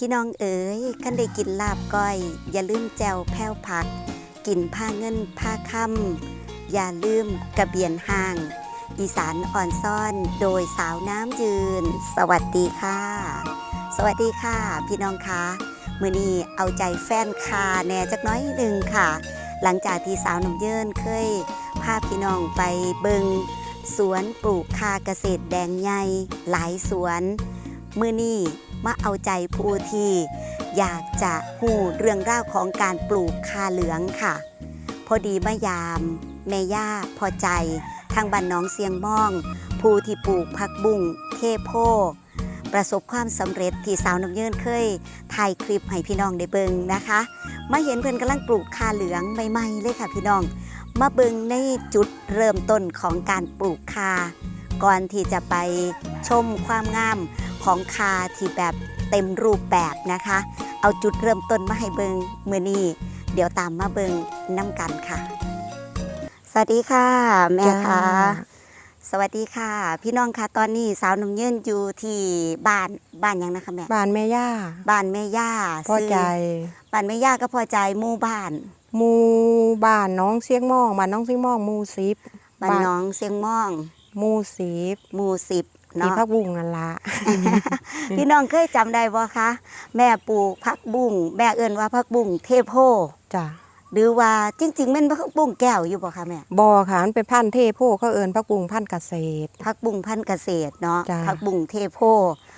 พี่น้องเอ๋ยคันได้กินลาบก้อย อย่าลืมแจวแพ้วผัก กินผ้าเงินผ้าค่ำอย่าลืมกระเบียนห่าง อีสานอ่อนซ่อนโดยสาวน้ำยืน สวัสดีค่ะ สวัสดีค่ะ พี่น้องคะมือนี้เอาใจแฟนคาแน่จักน้อยหนึ่งค่ะ หลังจากที่สาวน้ำเยินเคยพาพี่น้องไปเบิงสวนปลูกคาเกษตรแดงใหญ่หลายสวน มือนี้ มาเอาใจผู้ที่อยากจะหูเรื่องราวของการปลูกคาเหลืองค่ะ พอดีมายามแม่ย่าพอใจ ทางบ้านน้องเสียงม่อง ผู้ที่ปลูกผักบุ้งเทโพประสบความสำเร็จที่สาวน้ำเยินเคยถ่ายคลิปให้พี่น้องได้เบิงนะคะ มาเห็นเพิ่อนกำลังปลูกคาเหลืองใหม่ๆเลยค่ะพี่น้อง มาเบิงในจุดเริ่มต้นของการปลูกคา ก่อนที่จะไปชมความงาม ของคาที่แบบเต็มรูปแบบนะคะ เอาจุดเริ่มต้นมาให้เบิงเมื่อนี้เดี๋ยวตามมาเบิงน้ำกันค่ะ สวัสดีค่ะ แม่ค่ะสวัสดีค่ะ พี่น้องค่ะตอนนี้สาวน้ำเยินอยู่ที่บ้านบ้านหยังนะคะแม่บ้านแม่ย่าบ้านแม่ย่าพ่อใจซื้บ้านแม่ย่าก็พอใจหมู่บ้านหมู่บ้านน้องเสียงม่องบ้านน้องเสียงม่องหมู่สิบบ้านน้องเสียงม่องหมู่สิบหมู่สิบที่ เนาะพักบุ้งนั่นละพี่น้องเคยจำได้บ่คะ แม่ปลูกผักบุ้งแม่เอิ้นว่าผักบุ้งเทโพจ้ะหรือว่าจริงๆแมันผักบุ้งแก้วอยู่บ่คะแม่ บอค่ะมันเป็นพันธุ์เทโพเขาเอินพักบุ้งพันธุ์เกษตร ผักบุ้งพันธุ์เกษตรเนาะ จ้ะผักบุ้งเทโพ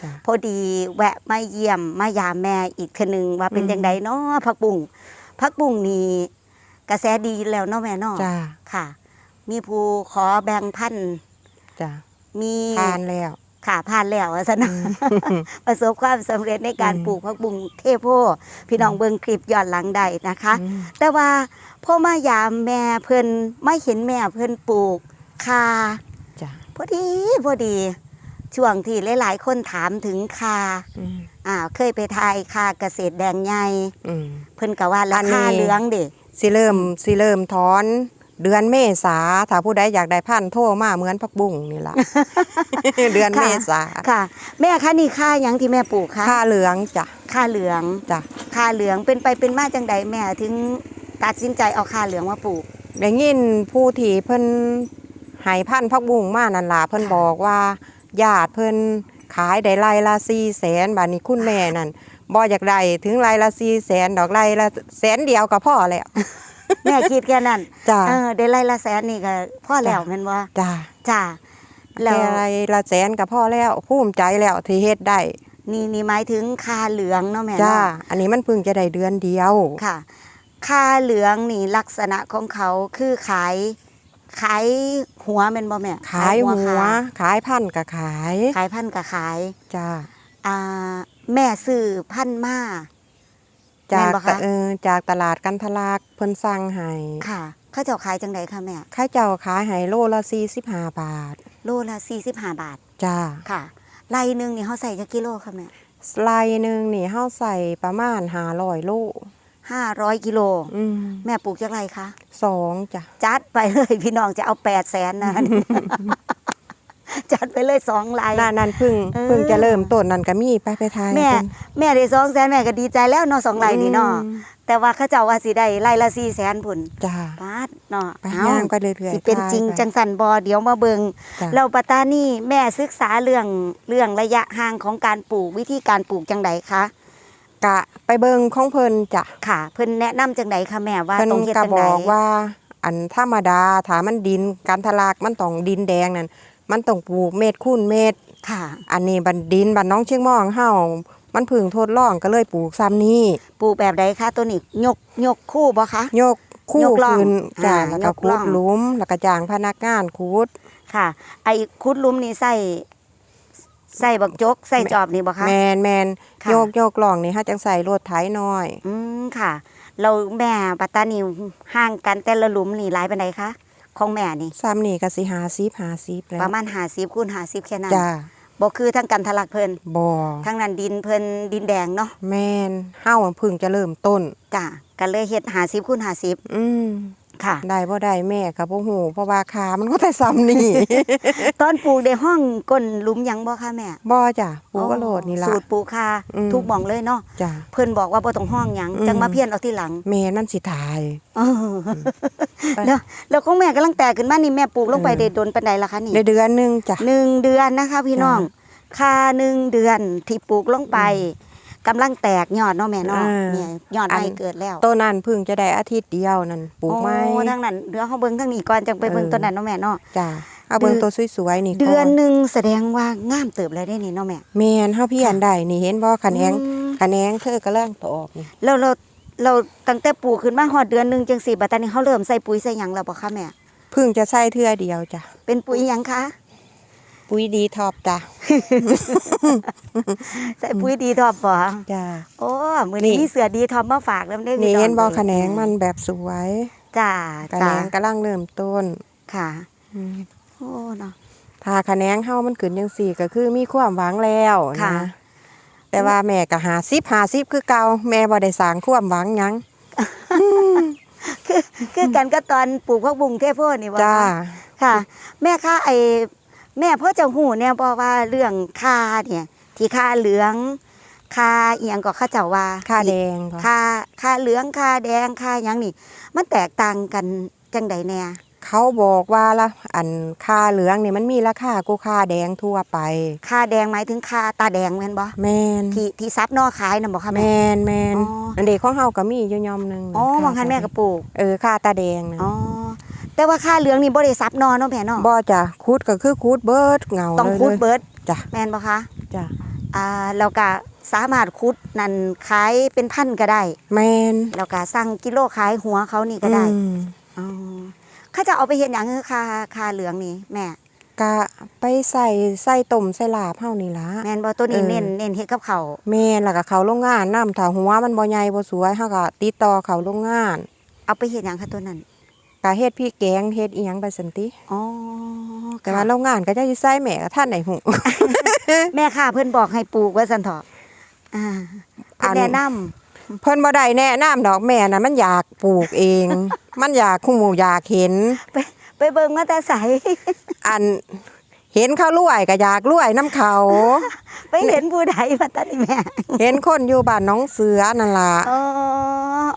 จ้ะ พอดีแวะมาเยี่ยมมายามแม่อีกเทอนึงว่าเป็นอืม จังไดเนาะผักบุ้งผักบุ้งนี่กระแสดีอยู่แล้วเนาะแม่เนาะจ้ะค่ะ มีผู้ขอแบ่งพันธุ์จ้ะ มีทานแล้ว ค่ะผ่านแล้วอะสนะประสบความสำเร็จในการอืมปลูกผักบุ้งเทโพพี่น้องเบิ่งคลิปย้อนหลังได้นะคะอืมแต่ว่าพ่อมายามแม่เพิ่นไม่เห็นแม่เพิ่นปลูกคาจ้ะพอดีพอดีช่วงที่หลาย ๆ คนถามถึงคาอืมอ่าเคยไปทายคาเกษตรแดงใหญ่อืมเพิ่นก็ว่าราอันนี้คาเหลืองเด้สิเริ่มสิเริ่มถอน เดือนเมษาถ้าผู้ใดอยากได้พันธุ์โทรมาเหมือนพักบุ้งนี่ล่ะเดือนเมษาค่ะ แม่คะนี่ค่าหยังที่แม่ปลูกคะค่าเหลืองจ้ะค่าเหลืองจ้ะค่าเหลืองเป็นไปเป็นมาจังใดแม่ถึงตัดสินใจเอาค่าเหลืองมาปลูกได้ยินผู้ที่เพิ่นใหายพันธุ์พักบุ้งมานั่นล่ะเพิ่นค่ะบอกว่าญาติเพิ่นขายได้ไร่ละสี่แสนบาทนี้คุณแม่นั่นบ่อยากได้ถึงไร่ละสี่แสนดอกไร่ละแสนเดียวก็พอแล้ว แม่คิดแค่นั้นจ้าเออได้ไล่ละแสนนี่ก็พ่อแล้วจ้ะแม่นว่าจ้าจ้าแล้แค่วไร่ละแสนก็พอแล้วภูมิใจแล้วที่เฮ็ดได้นี่นี่หมายถึงคาเหลืองเนาะแม่จ้าเนาะอันนี้มันเพิ่งจะได้เดือนเดียวค่ะคาเหลืองนี่ลักษณะของเขาคือขายขายหัวแม่นบ่แม่ขายหัวคาขายพันธุ์ก็ขาย ขายพันธุ์กับขายจ้าอ่าแม่ซื้อพันธุ์มา จากแม่นบ่คะ เออจากตลาดกันทะลักเพิ่นสั่งให้ค่ะเขาเจ้าขายจังไดคะแม่ข้าเจ้าขายให้โลละ45บาทโลละ45 บาทจ้าค่ะไล่หนึงนี่เขาใส่จักกิโลค่ะแม่สไลด์หนึ่งนี่เฮาใส่ประมาณ500โล500กิโลอืมแม่ปลูกจักไรคะ สองจ้ะจัดไปเลยพี่น้องจะเอาแปดแสนนะ จัดไปเลยสองลายนั่นนั่นเพึ่งเออ เพึ่งจะเริ่มต้นนั่นก็มีไปไปทายแม่เพิ่นแม่ได้สองแสนแม่ก็ดีใจแล้วเนาะสองลายนี่เนาะอืมแต่ว่าเขาเจ้าว่าสิได้ลายละสี่แสนผุนจ้าปาดเนาะไปเอาย่างไปเรื่อยๆสิเป็นทายจริงไปจังสันบอเดี๋ยวมาเบิงจ้ะเราปตตานี่แม่ศึกษาเรื่องเรื่องระยะห่างของการปลูกวิธีการปลูกจังไดคะกะไปเบิงของเพิ่นจ้ะค่ะ เพิ่นแนะนำจังไดคะแม่ว่าเพิ่นต้องเฮ็ดก็จังบไดอกว่า อันธรรมดาถ้ามันดินการทะลากมันต้องดินแดงนั่น มันต้องปลูกเม็ดคูณเม็ดค่ะ อันนี้บันดินบันน้องเชียงม่องเฮามันเพึ่งทดลองก็เลยปลูกซ้ำนี้ปลูกแบบใดคะตัวนี้ยกยกคู่บ่คะยกคู่ยกล่องขึ้นจ้ะอ่าแล้วก็ยกล่ขุอดงหลุมแล้วก็จ้างพนักงานขุดค่ะ ไอ้คุดหลุมนี่ใส่ใส่บักจกใส่จอบนี่บ่คะแมนแมนค่ะโยกโยกล่องนี่ฮะจังใส่รถไถน้อย อืมค่ะ เราแม่ปัตตานีห่างกันแต่ละหลุมนี่หลายปานใดคะ ของแม่นี่ซ้ำนี่ก็สิหาซิบหาซิบแล้วประมาณ50คูณ50แค่นั้นจ้าบ่คือทั้งกันทะลักเพิ่นบ่ทั้งนั้นดินเพิ่นดินแดงเนาะแมนเฮาเพึ่งจะเริ่มต้นจ้ะก็เลยเฮ็ด50คูณ50อืม ค่ะ ได้บ่ได้แม่ก็บ่ฮู้เพราะว่าขามันก็แต่ซ้ำนี่ ตอนปลูกในห้องก้นหลุมหยังบ่คะแม่บ่จ้ะปูก็โลดนี่ล่ะสูตรปลูกคาอืม ทุกหม่องเลยเนาะจ้ะ เพิ่นบอกว่าบ่ต้องห้องหยังอืม จังมาเพี้ยนเอาที่หลังแม่นั่นสิทาย เออแล้วแล้วของแม่กำลังแตกขึ้นมานี่แม่ปลูกลงไปเออ ได้โดนปานใดล่ะคะนี่ ในเดือนหนึงจ้ะ หนึ่งเดือนนะคะพี่น้องจ้คาหนึ่งเดือนที่ปลูกลงไป กำลังแตกยอดเนาะแม่เนาะเออเนี่ยยอดอันไม่เกิดแล้วต้นนั้นเพิ่งจะได้อาทิตย์เดียวนั่นปลูกไม้โอ้ทั้งนั้นเดี๋ยวเฮาเบิ่งทั้งนี้ก่อนจังไปเบิ่งเออต้นนั้นเนาะแม่เนาะจ้ะเอาเบิ่งเดือนตัวสวยๆนี่เดือนก่หนึ่งแสดงว่างามเติบเลยได้นี่เนาะแม่แม่นเฮาเพียนได้นี่เห็นบ่คะแนงอืมคะแนงเธอกำลังตออกนี่เราเราเราตั้งแต่ปลูกขึ้นมาฮอดเดือนหนึงจังสี่บัดตอนนี้เขาเริ่มใส่ปุ๋ยใส่หยังแล้วบ่คะแม่เพิ่งจะใส่เทื่อเดียวจ้ะเป็นปุ๋ยหยังคะ ปุ๋ยดีท็อปจ้ะใส่ปุ๋ยดีทอปบ่จ้ะโอ้มื้อนี้นี่มีเสือดีทอปมาฝากแล้วได้อนี่พี่เห็นบ่องคะแนงมันแบบสวยจ้าคะแนจ้างกำลังเริ่มต้นค่ะอืมโอ้เนาะถ้าคะแนงเฮามันขึ้นจังซี่ก็คือมีความหวังแล้วค่ะนะแต่ว่าแม่ก็หาซิบหาซิบคือเก่าแม่บ่ได้สร้างความหวังหยังคือคือกันก็ตอนปลูกผักบุ้งเทพโพดนี่บ่จ้าคะค่ะ แม่คะไอ แม่พ่อเจ้าหูเนี่ยบอกว่าเรื่องคาเนี่ย ที่คาเหลืองคาเอียงก็เข้าเจ้าว่าค่าแดงก็คาคาเหลืองคาแดงคาหยังนี่ มันแตกต่างกันจังใดแน่เขาบอกว่าละอันค่าเหลืองนี่มันมีราคากูค่าแดงทั่วไปคาแดงหมายถึงคาตาแดงแม่นบ่แม่นที่ที่ซับนอขายน่ะบ่คะแม่แม่นแม่นอ๋ออัอันเด็กของเฮาก็มีอยู่ยอมหนึงอ๋อบางคันแม่ก็ปลูกเออค่าตาแดงนะอ๋อ แต่ว่าคาเหลืองนี่บ่ได้ซับนอเนาะแม่เนาะบ่จ้ะคูดก็คือคูดเบิดเงาต้องเลยคูดเลยเบิดจ้ะแม่นบ่คะจ้ะอ่าแล้วก็สามารถคุดนั่นขายเป็นพันก็ได้ แม่นแล้วก็สั่งกิโลขายหัวเขานี่ก็ได้อืมอ๋อเขาจะเอาไปเห็นอย่างคือคาคาเหลืองนี่แม่ก็ไปใส่ใส่ต้มใส่ลาบเฮานี่ล่ะแม่นบ่ตัวนี้เออเน้นเน้นเฮ็ดกับเขาวแม่นแล้วก็เขาโรงงานนํถ้าหัวมันบ่ใหญ่บ่สวยเฮาก็ติดต่อเขาโรงงาน เอาไปเห็นอย่างค่ะตัวนั้น ก็เฮ็ดพี่แกงเฮ็ดอีหยังไปซั่นติอ๋อแต่ว่าโรงงานก็จะอยู่ใส่แม่ก็ท่านได้ฮู้แม่ค่ะเพิ่นบอกให้ปลูกว่าซั่นเถอะอ่าเพิ่นอัน แนะนำเพิ่นบ่ได้แนะนำดอกแม่น่ะมันอยากปลูกเอง มันอยากคู่หมู่อยากเห็น ไปไปเบิ่งมาแต่ไสอันเห็นเขารวยก็อยากรวยน้ำเขา ไปเห็นผู้ใดมาตัดนี่แม่เห็นคนอยู่บ้านน้องเสือนั่นล่ะ อ๋อ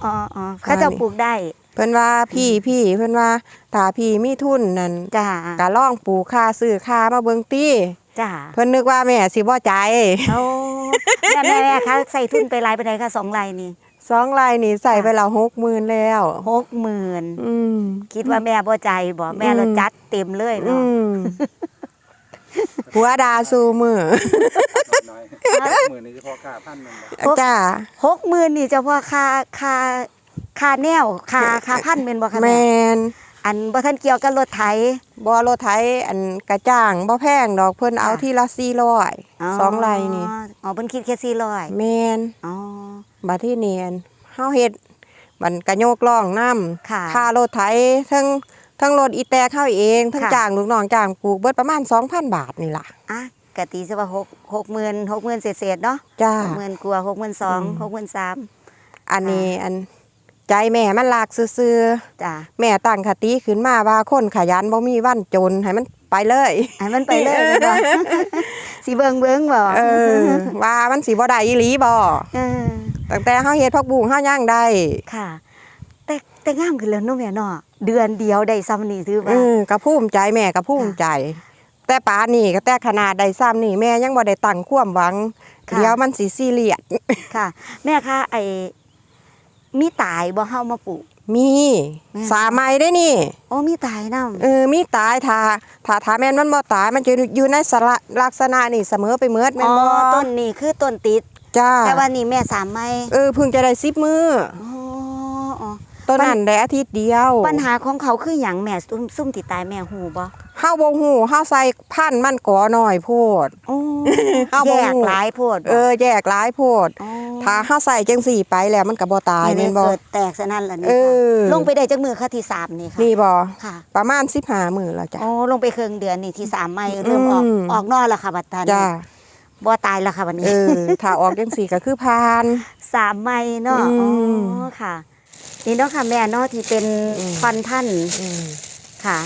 อ๋ออ๋อเขาจะปลูกได้ เพิ่นว่าพี่พี่เพิ่นว่าถ้าพี่มีทุนนั่นจ้าก็ลองปลูกค่าซื้อค่ามาเบิ่งติจ้าเพิ่นนึกว่าแม่สิบ่ใจโอ้แม่แม่แม่คะใส่ทุนไปหลายไปไหนคะสองไร่นี่สองไร่นี่ใส่ไปแล้ว60,000แล้วหกหมื่นอืมคิดว่าแม่บ่ใจบ่แม่เราอืมจัดเต็มเลยอืเนาะมผัวดาสู้มือน้อยหมื่นนี่เฉพาะค่าพันหนึ่งบาทโอ้จ้าหกหมื่นนี่เฉพาะค่าค่า ค่าแนวค่าค่าพันเป็นบ่คะแมแม่นอันบ่ทันเกี่ยวกับรถไถ บอรถไถอันกระจ้างบ่แพงดอกเพิ่นเอาค่ะ ที่ละสี่ร้อยสองไร่นี่อ๋อเพิ่นคิดแค่400แมนอ๋อ บัดที่เนียนเฮาเฮ็ดมันกระโยกล่องน้ค่ะำค่ารถไถทั้งทั้งรถอีแตกเข้าเองทั้งค่ะ จ้างลูกน้องจ้างปลูกเบิดประมาณ 2,000 บาทนี่ล่ะ อะกะตีซะว่า6 60,000 60,000เศษๆเนาะจ้า60,000กว่าอืม62,000 63,000อันนี้อัน ใจแม่มันลากซื่อจ้ะๆแม่ตั้งคติขึ้นมาว่าคนขยันบ่มีวันจนให้มันไปเลย ให้มันไปเลยแม่นบ่ สิเบิ่งเบิ่งบ่เออ ว่ามันสิบ่ได้อีหลีบ่เออตั้งแต่เฮาเฮ็ดผักบุ้งเฮาย่างได้ค่ะ แต่แต่งามขึ้นแล้วเนาะแม่เนาะเดือนเดียวได้ซ้ำนี่ถือเอว่า อก็ภูมิใจแม่ก็ภูมิใจ แต่ป่านนี่ก็แต่ขนาดได้ซ้ำนี่แม่ยังบ่ได้ตั้งความหวังค่ะ เดี๋ยวมันสิซีเรียสค่ะ แม่คะไอ้ มีตายบ่เฮามาปลูก มีแม่สามัยได้นี่ โอ้มีตายนำเออ มีตายถ้าถ้าถ้าแม่นมันบ่ตาย มันจะอยู่ในสระลักษณะนี่เสมอไปเมิดแม่อ๋นอบ่ต้นนี่คือต้นติด จ้าแต่ว่านี่แม่สามไม้เออเพิ่งจะได้10มื้ออ๋ออ๋อ ต้นนั้นได้อาทิตย์เดียวปัญหาของเขาคือหยังแม่ซุ่มซุ่มที่ตายแม่ฮู้บ่เฮาบ่ฮู้เฮาใส่พันธุ์มันก่อน้อยโพด โอ้เฮาบ่แยฮู้กหลายโพดบ่เออแยกหลายโพดอ๋อ ถ้าเฮาใส่จังสี่ไปแล้วมันก็บ่ตายนี่แม่นบ่เกิดแตกซะนั่นล่ะนี่เออค่ะลงไปได้จักมือค่ะที่สามนี่ค่ะนี่บ่ค่ะ ประมาณ15มื้อแล้วจ้ะโอ้ลงไปครึ่งเดือนนี่ที่สามไม้เริ่มออกอืมออกนอกแล้วค่ะบัดตานี้จ้าบ่ตายแล้วค่ะวันนี้เออถ้าออกจังสี่ก็คือพานสามไม้เนาะอือ๋มอค่ะนี่เนาะค่ะแม่เนาะที่เป็นอืมฟันท่านอืมค่ะ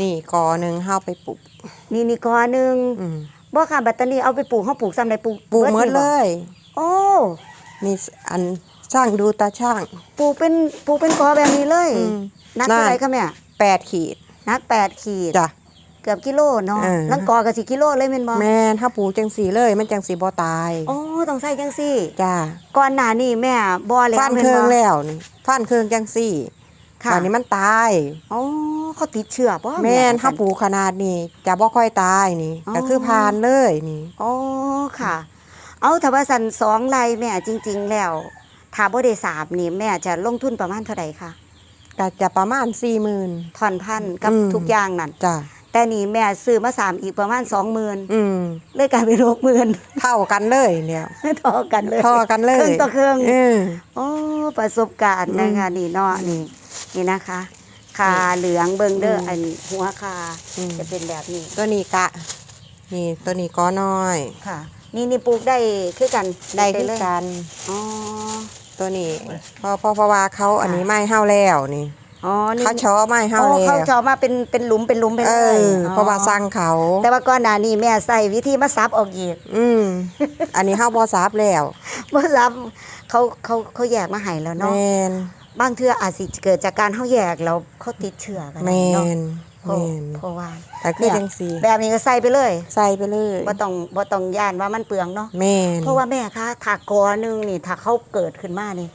นี่กอหนึ่งเฮาไปปลูกนี่นี่กอหนึงอืมบ่ค่ะบัตตานีเอาไปปลูกเฮาปลูกซ้ำได้ปลูกปลูกหมดนี่เลบ่ยโอ้นี่อันช่างดูตาช่าง ปลูกเป็นปลูกเป็นกอแบบนี้เลยอืมนักเท่าไหร่คะแม่แปดขีดนัก8ขีดจ้ะ เกือบกิโลเนาะเออลังกอก็สิกิโลเลยแม่นบ่แม่นถ้าปลูกจังสีเลย มันจังสีบ่ตายโอ้ต้องใส่จังซี่ จ้าก่อนหน้านี้แม่บ่แล้วฟันแม่เครื่องบ่แล้วนี่ฟันเครื่องจังสี่ค่ะตอนนี้มันตาย อ๋อเขาติดเชื้อบ่แม่นถ้าปลูกขนาดนี้จะบ่ค่อยตายนี่อ๋อก็คือพานเลยนี่ อ๋อค่ะ เอาถ้าว่าสันสองไร่แม่จริง ๆ แล้วถ้าบ่ได้สามนี่แม่จะลงทุนประมาณเท่าไหร่คะก็จะประมาณสี่หมื่นถอนพันธุ์กับอืม ทุกอย่างนั่นจ้ะแต่นี่แม่ซื้อมาสามอีกประมาณสองหมื่นอืมเลยกลายเป็นหกหมื่น เท่ากันเลยเนี่ยทอกันเลย เท่ากันเลยครึ่งต่อครึ่ง เออ โอ้ประสบการณ์นะคะนี่เนาะนี่นี่นะคะคาเหลืองเบิงเด้ออืมอันหัวคาอืม จะเป็นแบบนี้ตัวนี้กะ นี่ตัวนี้ก็น้อย ค่ะ นี่นี่ปลูกได้คือกันได้คือเลยกันอ๋อตัวนี้เพอพอเพราะว่าเขาอันนี้ไม่เฮาแล้วนี่อ๋อนี่เขาชอไม่เฮาโอ้แล้วเขาจะเอามาเป็นเป็นหลุมเป็นหลุมไปเอเลยอเพราะว่าสั่งเขา แต่ว่าก่อนหน้านี้แม่ใส่วิธีมาซับออกอีกอืมอันนี้เฮาบ่ซับแล้วมาซับเขาเขาเขาแยกมาให้แล้วแมเนาะนบางเทื่ออาจสิเกิดจากการเขาแยกแล้วเขาติดเชื้อกันแมเนาะ นเพแมราะนเพราะว่าแต่คือจังสีแบบนี้ก็ใส่ไปเลยใส่ไปเลยบ่ต้องบ่ต้องย่านว่ามันเปลืองเนาะ แมนเพราะว่าแม่คะถ้ากอหนึงนี่ถ้าเขาเกิดขึ้นมานี่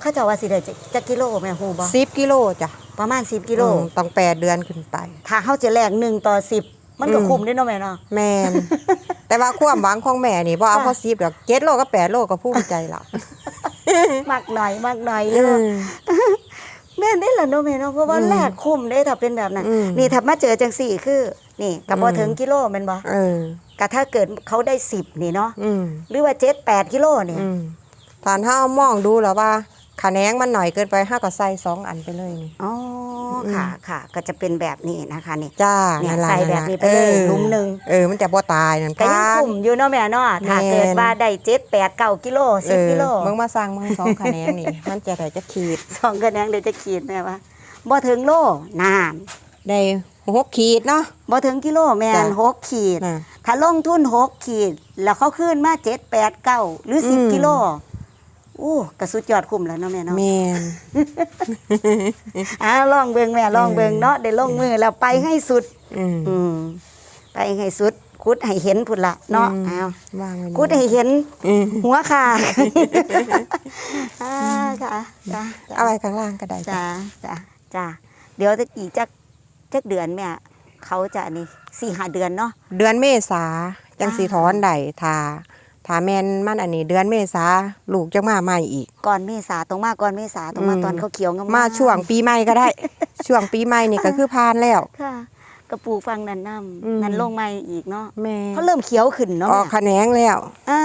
เขาจะว่าสิได้จะจะกิโลแม่ฮู้บ่สิบกิโลจ้ะประมาณ 10 กิโล อืมต้องแปดเดือนขึ้นไป ถ้าเขาจะแลก1ต่อ 10 มันก็อืม คุ้มเด้เนาะแม่เนาะ แมนแต่ว่าความหวังของแม่นี่บ่เอาค่ะ พอสิบดอกเจ็ดโลก็แปดโลก็ภูมิใจละ มากหน่อยมากหน่อยอืเยอะม แม่นได้ละเนาะแม่เนาะเพราะว่าอืมแลกคุ้มได้ถ้าเป็นแบบนั้นอืมนี่ถ้ามาเจอจังสี่คือ นี่กับบ่อืมถึงกิโลแม่นบ่เออก็ถ้าเกิดเขาได้10นี่เนาะอืมหรือว่า7 8กิโลนี่อืมฐานถ้ามองดูแล้วว่า ขะแนงมันหน่อยเกินไปห้าก็ใส่สองอันไปเลยนี่ อ๋ออม ค่ะค่ะ ก็จะเป็นแบบนี้นะคะนี่จ้าเนี่ยนั่นล่ะใส่แบบนี้ไปนั่นเลยล่ะหลุมหนึ่งเออ มันจะบ่ตายนั่นก็ยังคุ้มอยู่เนาะแม่เนาะถ้าแม่นเกิดว่าได้7 8 9กิโลเออ10กิโลมึงมาสั่งมึงสองคะแนนนี่ มันจะได้จะขีดสองคะแนนเดี๋ยวจะขีดแม่ว่าบ่ถึงโลนานได้หกขีดเนาะบ่ถึงกิโลแม่นจ้ะ หกขีด น่ะ ถ้าลงทุนหกขีด แล้วเขาขึ้นมาเจ็ดแปดเก้าหรือสิบอืม กิโล อู้กระสุดยอดคุ้มแล้วเนาะแม่เนาะแมนอ่าลองเบิงแม่ลองเบิงเนาะได้ลงมือแล้วไปให้สุด อืมอืมไปให้สุดคุดให้เห็นพุ่นละเนาะอืมอ้าววางไว้นี่คุดให้เห็น อืมหัวขาอ่าค่ะจ้าเอาไว้ข้างล่างก็ได้จ้ะจ้าจ้าจ้าเดี๋ยวจะอีกจักจักเดือนแม่เขาจะอันนี่สี่ห้าเดือนเนาะ เดือนเมษาจังอ่าสีถอนได้ทา ทาแมนมันอันนี้เดือนเมษาลูกจังมาใหม่อีก ก่อนเมษาตรงมาก่อนเมษาตรงมาอืมตอนเขาเขียวงามๆมาช่วงปีใหม่ก็ได้ ช่วงปีใหม่นี่ก็คือพานแล้วค่ะกระปูฟังนันน้อืมำนันลงมาอีกเนาะแม่เขาเริ่มเขียวขึ้นเนาะออกแม่ขะแนงแล้วอ่า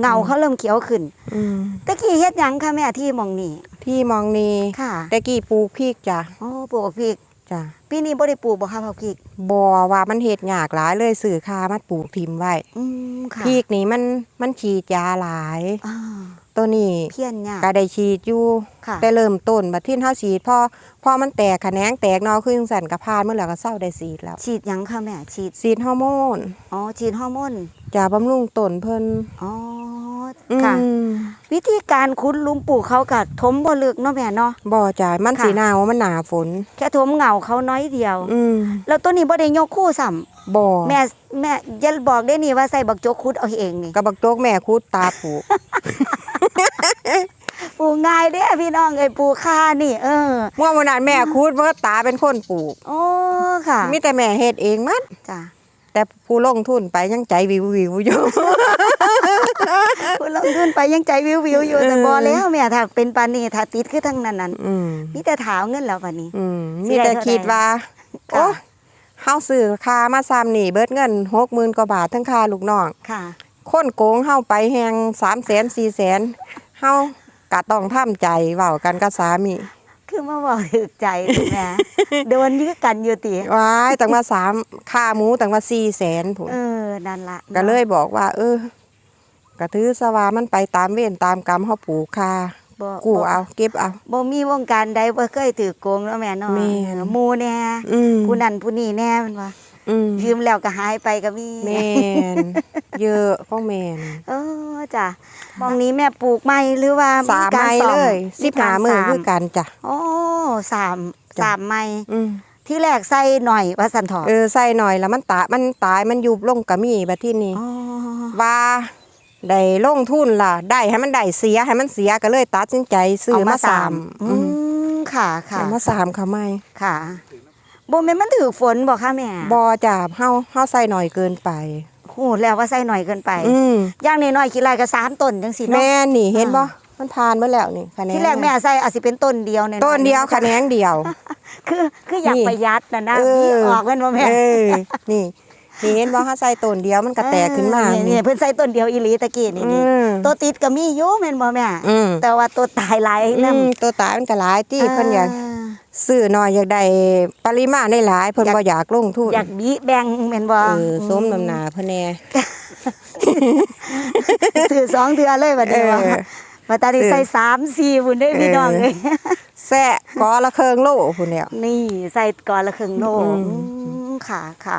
เงาเขาเริ่มเขียวขึ้นอืมตะกี้เฮ็ดหยังค่ะแม่ที่หมองนี่ที่มองนี่ค่ะตะกี้ปลูกพริกจ้ะโอ้ปลูกพริก จ้ะปีนี้บ่ได้ปลูกบ่ค่ะผักพริกบ่ว่ามันเฮ็ดยากหลายเลยซื้อคามาปลูกทิมไว้อืมค่ะพริกนี่มันมันฉีดยาหลาย อ่าตัวนี้เพี้ยนยากก็ได้ฉีดอยู่ ค่ะแต่เริ่มต้นบัดที่เฮาฉีดพอพอมันแตกขะแหนงแตกนอขึ้นสั่นกระพานเมื่อแล้วก็เศร้าได้ฉีดแล้ว ฉีดหยังค่ะแม่ฉีด ฉีดฮอร์โมน อ๋อ ฉีดฮอร์โมน จะบำรุงต้นเพิ่นอ๋อค่ะ อืมวิธีการขุดหลุมปลูกเขาก็ถมบ่ลึกเนาะแม่เนาะ บ่จ่ายมันค่ะ สีหนาวมันหนาฝน แค่ถมเหงาเขาน้อยเดียว อืมแล้วตัวนี้บ่ได้ยกคู่ซ้ำบ่แม่แม่อย่าบอกได้นี่ว่าใส่บักโจกคุดเอาเองนี่กระบักโจกแม่คูดตาปลูก ปลูกง่ายเด้อพี่น้องเอ้ยปลูกค่านี่ เออ เมื่อวันนั้นแม่คูดเมื่อตาเป็นคนปลูก โอ้ค่ะ มีแต่แม่เฮ็ดเองมัดจ้ะ แต่ผู้ลงทุนไปยังใจวิววิวอยู่ผู้ลงทุนไปยังใจวิววิวๆอยู่แต่บ่แล้วแม่ถ้าเป็นปานนี้ถ้าติดคือทั้งนั้นนั่นอืมมีแต่ถาวเงินแล้วบัดนี้ อืมสิมีได้แต่เท่าใด คิดว่าค่ะโอ้เฮาซื้อคามาซ้ำนี่เบิดเงิน60,000กว่าบาททั้งค่าลูกน้อง ค่ะ คนโกงเฮาไปแฮง300,000 400,000เฮาก็ต้องทำใจเว้ากันกับสามี คือมาบอกถึกใจคุณแม่โดนยึดกันอยู่ติว้ายตั้งว่าสามค่าหมูตั้งว่า400,000พุ่นเออนั่นละก็เลยบอกว่า เออก็ถือสว่ามันไปตามเวรตามกรรมเฮาปลูกคาบ่กู้บ่เอาเก็บเอาบ่มีวงการใดบ่เคยถือโกงเนาะแม่เนาะแม่นหมู่แน่อืมผู้นั้นผู้นี้แน่แมันว่าอืม ยืมแล้วก็หายไปก็มีแม่นเยอะของแม่นเออจ้ะมองนี้แม่ปลูกใหม่หรือว่าสามกรไม้ซ่อเลยสิบหามือสคือกันจ้ะโอ้สามจ้ะสามไม้อืมที่แรกใส่หน่อยว่าสันถอดเออใส่หน่อยแล้วมันตายมันตายมันยุบลงก็มีบัดที่นี่อ๋อว่าได้ลงทุนล่ะ ได้ให้มันได้เสียให้มันเสียก็เลยตัดสินใจซื้อมาสามอือืมมค่ะค่ะเอามาสามค่ะไม่ค่ะ บ่แม่นมันถือฝนบ่คะแม่บอจับเฮาเฮาใส่หน่อยเกินไปหูแล้วว่าใส่หน่อยเกินไป อืมอย่างน้อยๆกี่ไรก็สามต้นจังซี่เนาะ แม่นี่เห็นบ่อ่า มันทานเมื่อแล้วนี่คะแนนที่แรกแม่ใส่อาจสิเป็นต้นเดียวเนี่ยต้นเดียวคะแนนเดียว คือคืออยากนี่ประหยัดนะนะเออ มีออกแม่นบ่แม่เออนี่นี่เห็นบ่เฮาใส่ต้นเดียวมันก็แตกขึ้นมาเออนี่เพิ่นใส่ต้นเดียวอีหลีตะกี้นี่อืนี่มตัวติดก็มีอยู่แม่นบ่แม่ อืมแต่ว่าตัวตายหลายอืนำมตัวตายมันก็หลายที่เพิ่นอยาก ซื้อหน่อยอยากได้ปริมาณได้หลายเพิ่นบ่อยากลงทุนอยากบีแบ่งแม่นบ่เออสมน้ำหนาเพิ่นแน่ซื้อสองเทื่อเลยบัดนี้ว่าเออว่าตาได้ใส่สามสี่พุ่นเด้อพี่น้องเอ้ยแซะกอละเคิงโลพุ่นแล้วนี่ใส่ก่อนละครึ่งโลอืมอืมค่ะค่ะ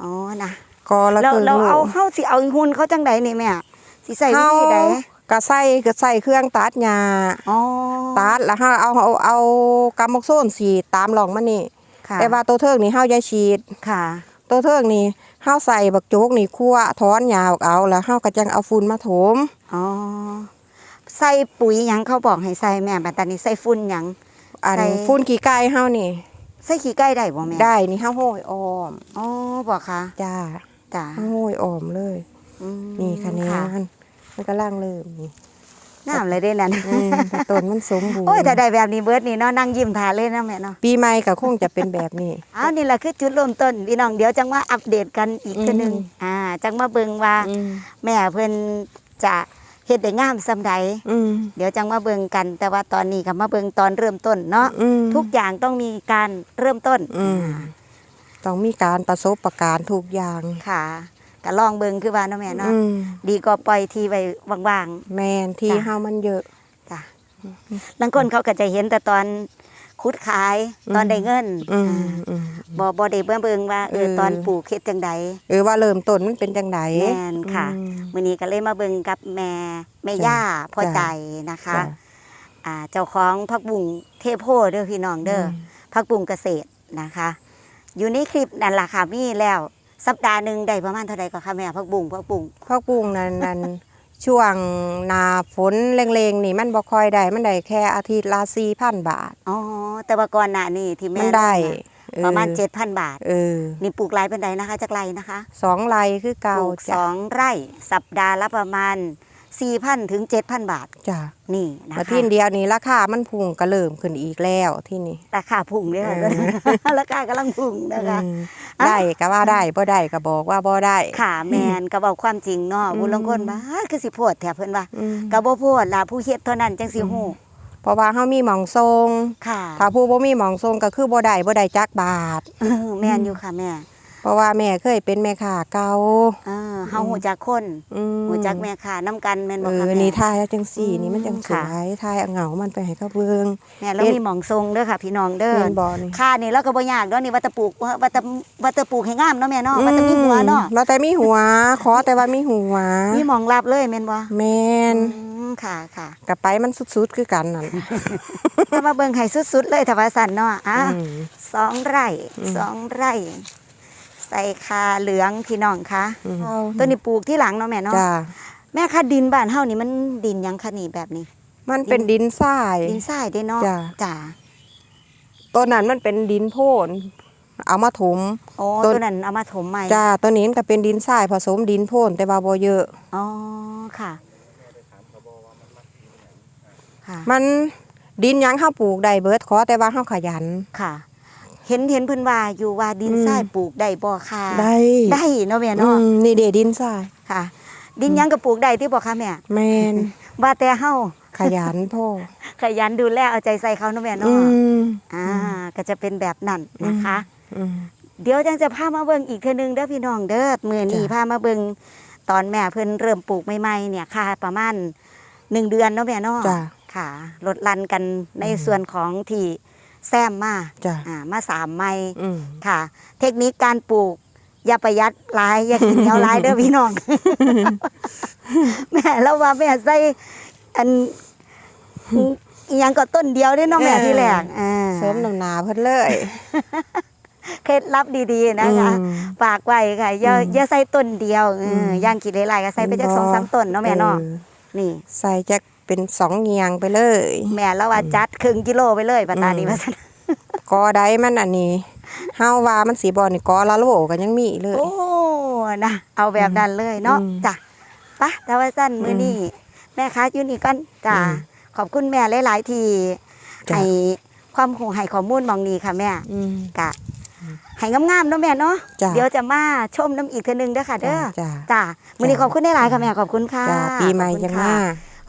อ๋อนะกอละแล้วเคิงเราโลเอาเฮาสิเอาหุ่นเขาจังใดนี่แม่สิใส่วิเฮาธีใด ก็ใส่ก็ใส่เครื่องตัดหญ้าอ๋อตัดแล้วเฮาเอาเอาเอากำมกโซนสีดตามหลองมันนี่ค่ะแต่ว่าตัวเทิงนี่เฮาอย่าฉีด ค่ะตัวเทิงนี่เฮาใส่บักโจกนี่คั่วถอนหญ้าออกเอาแล้วเฮาก็จังเอาฝุ่นมาถม อ๋อใส่ปุ๋ยหยังเขาบอกให้ใส่แม่บัดตอนนี้ใส่ฝุ่นหยัง อันใส่ ฝุ่นขี้ไก่เฮานี่ ใส่ขี้ไก่ได้บ่แม่ได้นี่เฮาโห้อยออมอ๋อบอกค่ะจ้าจ้าเฮาโห้อยออมเลย อืมนี่คะแนค่ะน มันก็ล่างเริ่มนี่น้ำเลยได้นั่นอืมแต่ต้นมันสมบูรณ์โอ้ยแต่ได้แบบนี้เบิดนี่เนาะนั่งยิ้มทาเลยนะแม่เนาะปีใหม่ก็คงจะเป็นแบบนี้อ้าวนี่แหละคือจุดเริ่มต้นพี่น้องเดี๋ยวจังมาอัปเดตกันอีกเทีนึงอืมอ่า จังมาเบิ่งว่าอืมแม่เพิ่นจะเฮ็ดได้งามซำใดอืมเดี๋ยวจังมาเบิ่งกัน แต่ว่าตอนนี้ก็มาเบิ่งตอนเริ่มต้นเนาะอืม ทุกอย่างต้องมีการเริ่มต้นอืม ต้องมีการประสบประการทุกอย่าง ค่ะ ก็ลองเบิ่งคือว่าเนาะแม่เนาะอืมดีก็ปล่อยทีไว้ว่างแมนที่จ้ะเฮามันเยอะ ๆจ้ะบางคนเขาก็จะเห็นแต่ตอนคุดขายตอนได้เงินอืมอ่าอืม บ่บ่ได้เบิ่งเบิ่งว่าเออเออ ตอนปลูกเฮ็ดจังใดเออว่าเริ่มต้นมันเป็นจังได แม่นค่ะอืมมื้อนี้ก็เลยมาเบิ่งกับแม่แม่จ้ะย่าพ่อจ้ะ ใจนะคะ จ้ะอ่าเจ้าของพักบุงเทโพเด้อพี่น้องเด้ออมพักบุงเกษตรนะคะ อยู่ในคลิปนั่นล่ะค่ะมีแล้ว สัปดาห์หนึ่งได้ประมาณเท่าใดก็ค่ะแม่พักบุงพักบุงข้าวปรุงนั้นนั้นช่วงหนาฝนแรงๆนี่มันบ่ค่อยได้มันได้แค่อาทิตย์ละ4,000บาทอ๋อแต่ว่าก่อนหน้านี้ที่แม่มันได้ลงมาประมาณเออ7,000บาทเออนี่ปลูกไรเป็นใดนะคะจากไรนะคะสองไร่คือปเก่าลูกสจ้ะองไร่สัปดาห์ละประมาณ 4,000ถึง7,000บาทจ้ะนี่นะมาคะที่เดียวนี้ราคามันพุ่งก็เริ่มขึ้นอีกแล้วที่นี่ ราคาพุ่งเลยค่ะเออราคากำลังพุ่งนะคะอืมอะ ได้ก็ว่าได้บ่ได้ก็บอกว่าบ่ได้ค่ะแมนก็บอกความจริงเนาะอืมผู้ลางคนว่าอ้าคือสิโพดแถเพิ่นว่าอืมก็บ่โพดล่ะผู้เฮ็ดเท่านั้นจังสิฮู้เพราะว่าเฮามีหมองทรงค่ะถ้าผู้บ่มีหมองทรงก็คือบ่ได้บ่ได้จักบาท เออแม่นอยู่ค่ะแม่ เพราะว่าแม่เคยเป็นแม่ค้าเก่าเออเฮาฮู้จักคนอืมฮู้จักแม่ค้านํกันแม่นเอบ่อคะแม่นี่ทายเอาจังสี่อืมนี่มันจังสค่ะวยทายเอาเหงามันไปให้เขาเบิ่งแม่แล้วมีหมองทรงเด้อค่ะ พี่น้องเด้อเห็นบ่นี่ค่านี่แล้วก็บ่ยากเนาะนี่ว่าแตะปลูกว่าแตะว่าแตะปลูกให้งามเนาะแม่เนาะว่าแตะมีหัวเนาะอืมว่าแต่มีหัว ขอแต่ว่ามีหัว มีหมองรับเลยแม่นบ่แม่นอืมค่ะค่ะก็ไปมันสุดๆคือกันนั่นถ้ามาเบิ่งให้สุดๆเลยถ้าว่าซั่นเนาะอะอืมสองไร่อืมสองไร่ ใส่คาเหลืองพี่น้องคะอืมตัวนี้ปลูกที่หลังเนาะแม่เนาะจ้าแม่คะดินบ้านเฮานี่มันดินหยังคะนี่แบบนี้ มันเป็นดินทราย ดินทรายเด้เนาะจ้ะ จ้าตัวนั้นมันเป็นดินโพนเอามาถม โอ้ต้น ตัวนั้นเอามาถมใหม่จ้าตัวนี้มันก็เป็นดินทรายผสมดินโพนแต่ว่าบ่เยอะ อ๋อค่ะค่ะมันดินหยังเฮาปลูกได้เบิดขอแต่ว่าเฮาขยัน ค่ะ เห็นเห็นเพิ่นว่าอยู่ว่าดินอืมทรายปลูกได้บ่ค่ะได้ได้เนาะแม่อืเนาะมนี่เดดินทรายค่ะ ดินหยังก็ปลูกได้ที่บ่คะแม่แม่นว่าแต่เฮาขยันพ่อขยันดูแลเอาใจใส่เขาเนาะแม่อืเนาะมอ่า ก็จะเป็นแบบนั้นนะคะอืมเดี๋ยวจังจะพามาเบิ่งอีกเทื่อนึงเด้อพี่น้องเด้อมื้อนี้จ้ะพามาเบิ่งตอนแม่เพิ่นเริ่มปลูกใหม่ๆเนี่ยค่ะ ประมาณหนึ่งเดือนเนาะแม่เนาะจ้ะค่ะลดลันกันในส่วนของที่ แซมมาจ้ะอ่ามาสามไม้อืมค่ะ เทคนิคการปลูก อย่าประหยัดหลาย อย่ากินเหนียวหลายเด้อพี่น้อง แม่เราว่าแม่ใส่อันอิหยังก็ต้นเดียวได้เน้องแม่ที่แรกอ่าเสริมน้ำหนาเพิ่นเลยเคล็ดลับดีๆนะคะอืม ฝากไว้ค่ะอย่าอืมอย่าใส่ต้นเดียวเออมอย่างกินหลายๆก็ใส่ไปจากสองสามต้นเนาะแม่เนาะออนี่ ใส่จัก เป็นสองเงียงไปเลยแม่เราว่าจัดครึ่งกิโลไปเลยปัตตานีอืมมาซะกอใดมันอันนี้เฮาว่ามันสีบอนี่กอละโลก็ยังมีเลย โอ้นะเอาแบบนั้นเลยเนาะอืมจ้ะปะแต่ว่าสั้นมื้อนี้แม่ค้าอยู่นี่กันจ้ะอืมขอบคุณแม่หลาย ๆ ที่จ้ะให้ความคงให้ข้อมูลหมองนี้ค่ะแม่อืมกะให้งามๆเนาะแม่เนาะจ้ะเดี๋ยวจะมาชมน้ำอีกเทื่อนึงเด้อค่ะเด้อจ้ะจ้ะมื้อนี้ขอบคุณหลายๆค่ะแม่ขอบคุณค่ะจ้ะปีใหม่ขอบคุณยังค่ะมา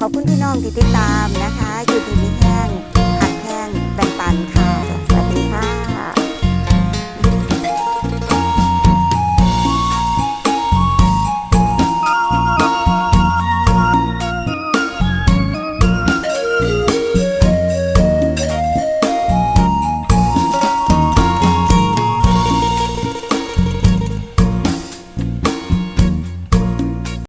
ขอบคุณพี่น้องที่ติดตามนะคะอยู่ดีมี